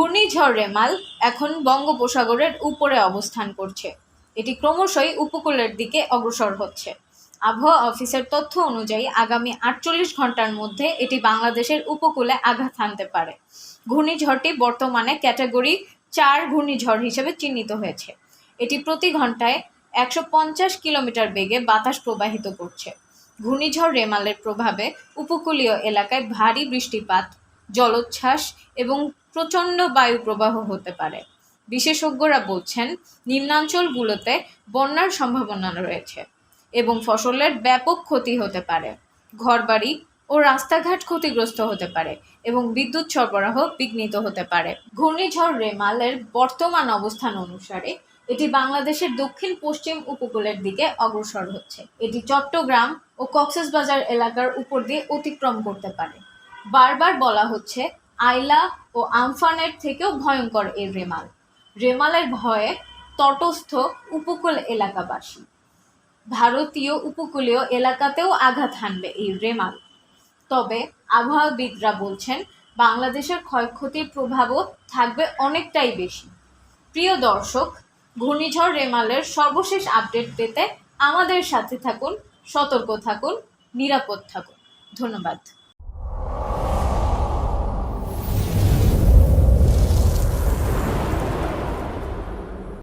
ঘূর্ণিঝড় রেমাল এখন বঙ্গোপসাগরের উপরে অবস্থান করছে। এটি ক্রমশই উপকূলের দিকে অগ্রসর হচ্ছে। আবহাওয়া অফিসের তথ্য অনুযায়ী আগামী আটচল্লিশ ঘণ্টার মধ্যে এটি বাংলাদেশের উপকূলে আঘাত হানতে পারে। ঘূর্ণিঝড়টি বর্তমানে ক্যাটাগরি চার ঘূর্ণিঝড় হিসেবে চিহ্নিত হয়েছে। এটি প্রতি ঘন্টায় একশো পঞ্চাশ কিলোমিটার বেগে বাতাস প্রবাহিত করছে। ঘূর্ণিঝড় রেমালের প্রভাবে উপকূলীয় এলাকায় ভারী বৃষ্টিপাত, জলোচ্ছ্বাস এবং প্রচণ্ড বায়ু প্রবাহ হতে পারে। বিশেষজ্ঞরা বলছেন, নিম্নাঞ্চলগুলোতে বন্যার সম্ভাবনা রয়েছে এবং ফসলের ব্যাপক ক্ষতি হতে পারে। ঘরবাড়ি ও রাস্তাঘাট ক্ষতিগ্রস্ত হতে পারে এবং বিদ্যুৎ সরবরাহ বিঘ্নিত হতে পারে। ঘূর্ণিঝড় রেমালের বর্তমান অবস্থান অনুসারে এটি বাংলাদেশের দক্ষিণ পশ্চিম উপকূলের দিকে অগ্রসর হচ্ছে। এটি চট্টগ্রাম ও কক্সবাজার এলাকার উপর দিয়ে অতিক্রম করতে পারে। বারবার বলা হচ্ছে আইলা ও আমফানের থেকেও ভয়ঙ্কর এই রেমাল। রেমালের ভয়ে তটস্থ উপকূল এলাকাবাসী। ভারতীয় উপকূলীয় এলাকাতেও আঘাত হানবে এই রেমাল। তবে আবহাওয়াবিদরা বলছেন, বাংলাদেশের ক্ষয়ক্ষতির প্রভাবও থাকবে অনেকটাই বেশি। প্রিয় দর্শক, ঘূর্ণিঝড় রেমালের সর্বশেষ আপডেট পেতে আমাদের সাথে থাকুন, সতর্ক থাকুন, নিরাপদ থাকুন। ধন্যবাদ।